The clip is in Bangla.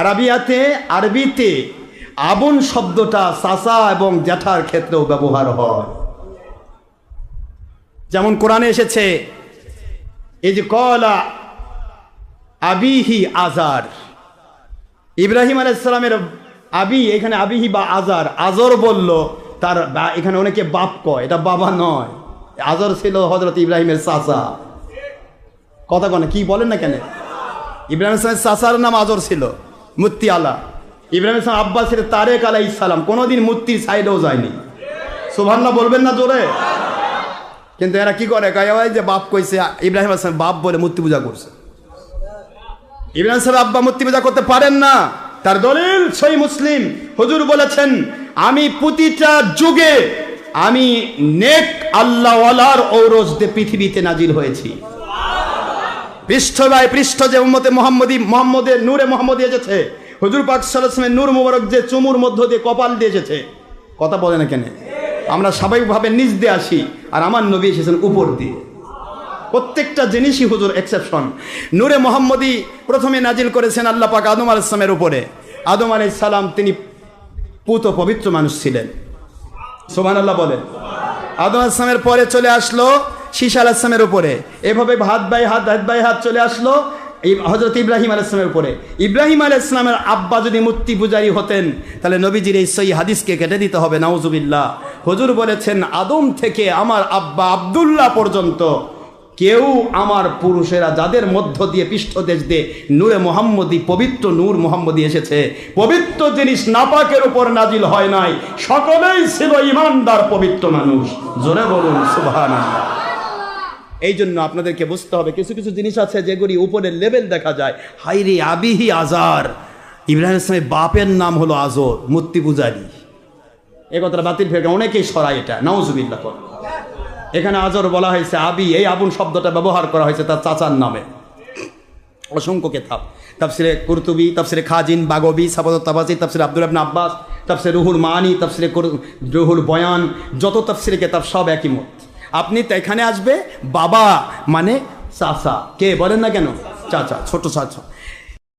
আরবিয়াতে, আরবিতে আবন শব্দটা সাসা এবং জ্যাঠার ক্ষেত্রেও ব্যবহার হয়। যেমন কোরআনে এসেছে এই যে কলা আবিহি আজার। ইব্রাহিম আলাইসালামের আবি, এখানে আবিহি বা আজার, আজর বলল, তার এখানে অনেকে বাপ কয়, এটা বাবা নয়। আজর ছিল হজরত ইব্রাহিমের চাচা কথা কনে, কি বলেন না কেন? ইব্রাহিম চাচার নাম আজর ছিল। মূর্তি আলা। ইব্রাহিম ইসলাম আব্বাস ছিল তারেক আলাই ইসালাম কোনোদিন মূর্তির সাইডেও যায়নি। সুভান্না বলবেন না জোরে? কিন্তু এরা কি করে? ওই যে বাপ কইছে, ইব্রাহিম আসলাম বাপ বলে মূর্তি পূজা করছে। ইব্রাহিম সাহেব আব্বা মূর্তি পূজা করতে পারেন না। তার দলিল সই মুসলিম। হুজুর বলেছেন, আমি প্রতিটা যুগে আমি নেক আল্লাহওয়ালার ঔরস পৃথিবীতে নাজিল হয়েছি। পৃষ্ঠ বাই পৃষ্ঠ যে উম্মতে মোহাম্মদী মোহাম্মদের নূরে মোহাম্মদ এসেছে। হুজুর পাক সাল্লামের নূর মুবারক যে চুমুর মধ্য দিয়ে কপাল দিয়ে এসেছে। কথা বলে না কেন আমরা স্বাভাবিকভাবে নিচ দিয়ে আসি আর আমার নবী এসেছেন উপর দিয়ে। প্রত্যেকটা জিনিসই হুজুর এক্সেপশন নূরে মোহাম্মদী প্রথমে নাজিল করেছেন আল্লাহ পাক আদম আল ইসলামের উপরে। আদম আলাই সালাম তিনি পুত পবিত্র মানুষ ছিলেন। সোমান আল্লাহ বলেন। আদম আল ইসলামের পরে চলে আসলো শীশা আল ইসলামের উপরে। এভাবে হাত বাই হাত হাত বাই হাত চলে আসলো হজরত ইব্রাহিম আল ইসলামের উপরে। ইব্রাহিম আল ইসলামের আব্বা যদি মূর্তি পূজারী হতেন, তাহলে নবীজির এই সই হাদিসকে কেটে দিতে হবে, নাউজুবিল্লাহ। হুজুর বলেছেন, আদম থেকে আমার আব্বা আব্দুল্লাহ পর্যন্ত কেউ আমার পুরুষেরা যাদের মধ্য দিয়ে পৃষ্ঠ দেশ দিয়ে নূরে মোহাম্মদী, পবিত্র নূর মোহাম্মদী এসেছে, পবিত্র জিনিস নাপাকের উপর নাজিল হয় নাই, সকলেই ছিল ইমানদার, পবিত্র মানুষ। জোরে বলুন সুবহান এই জন্য আপনাদেরকে বুঝতে হবে, কিছু কিছু জিনিস আছে যেগুলি উপরের লেভেল দেখা যায়। হাইরে আবিহি আজার। ইব্রাহিম ইসলামের বাপের নাম হলো আজর, মূর্তি পূজারী। এ কথাটা বাতিল ফেরকা অনেকেই সরাই এটা, নাউজুবিল্লাহ করে। এখানে আজর বলা হয়েছে আবি, এই আবুন শব্দটা ব্যবহার করা হয়েছে তার চাচার নামে। অসংখ্য কেতাব। তাফসিরে কুরতুবি, তাফসিরে খাজিন, বাগবি সাবাদত তাবাজি তাফসিরে আব্দুল আবনা আব্বাস, তাফসিরে রুহুল মানি, তাফসিরে রুহুল বয়ান, যত তাফসিরে কেতাব সব একই মত। আপনি তো এখানে আসবে বাবা মানে চাচা। কে? বলেন না কেন? চাচা ছোট চাচা।